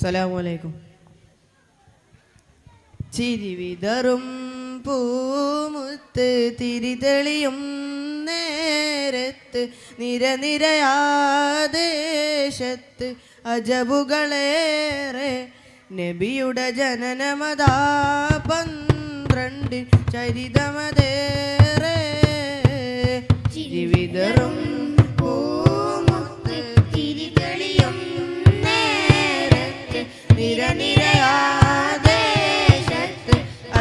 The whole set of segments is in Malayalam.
സലാമലൈക്കും ചിരിവിതറും പൂമുത്ത് തിരിതെളിയും നേരത്ത് നിരനിരയാദേശത്ത് അജബുകളേറെ നബിയുടെ ജനനമതാ പന്ത്രണ്ട് ചരിതമതേ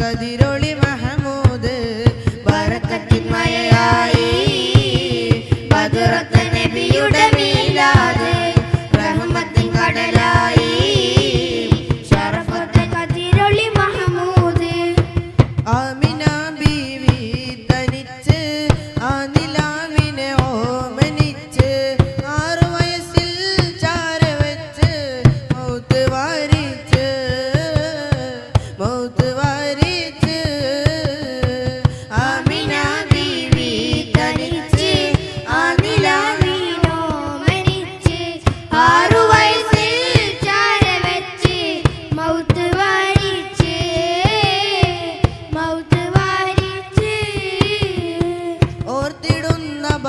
cause they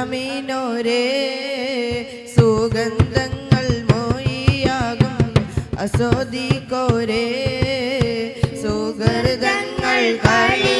അമീനോരേ സുഗന്ധങ്ങൾ മോയിയാകും അസോദിക്കോരേ സുഗർദങ്ങൾ കളി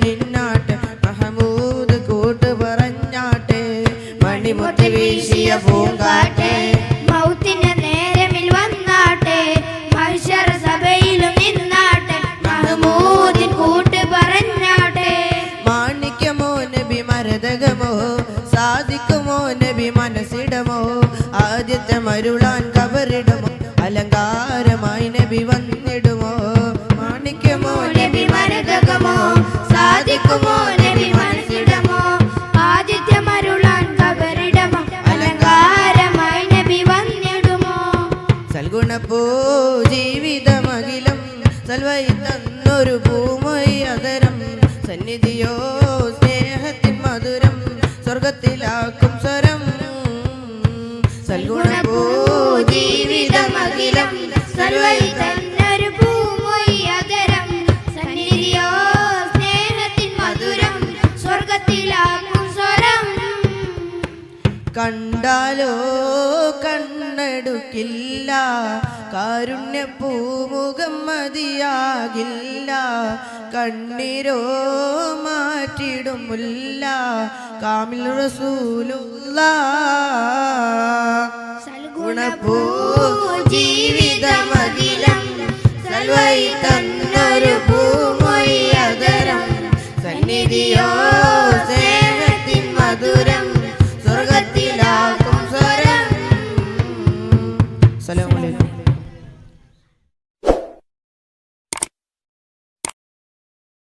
ജതകമോ സാധിക്കുമോ? നബി മനസ്സിടമോ? ആദ്യത്തെ മരുളാൻ കബറിടമോ? അലങ്കാരമായി നബി വന്നിടുമോ? മാണിക്യമോ? നബി മരതകമോ സാധിക്കുമോ? നബി മനസ്സിടമോ? ആദ്യത്തെ മരുളാൻ കബറിടമോ? അലങ്കാരമായി നബി വന്നിടുമോ? സൽഗുണപ്പോ ജീവിതമകിലം സൽവൈ തന്നൊരു പൂമൈ അതരം സന്നിധിയോ സ്വർഗത്തിലാക്കും സ്വരം. സ്വർഗത്തിലാക്കും ജീവിതമകിലം സർവൈതം കണ്ടാലോ പൂമൊഴി നടുക്കില്ല കാരുണ്യ പൂമുഖം മതിയാകില്ല. കണ്ണീരോ മാറ്റിടുമില്ല. കാമിൽ റസൂലുള്ള ഗുണപൂ ജീവിതമതിലം. സൽവൈ തന്നൊരു പൂമൊയ്യതരം സന്നിധിയോ സേവത്തിൻ മധുരം.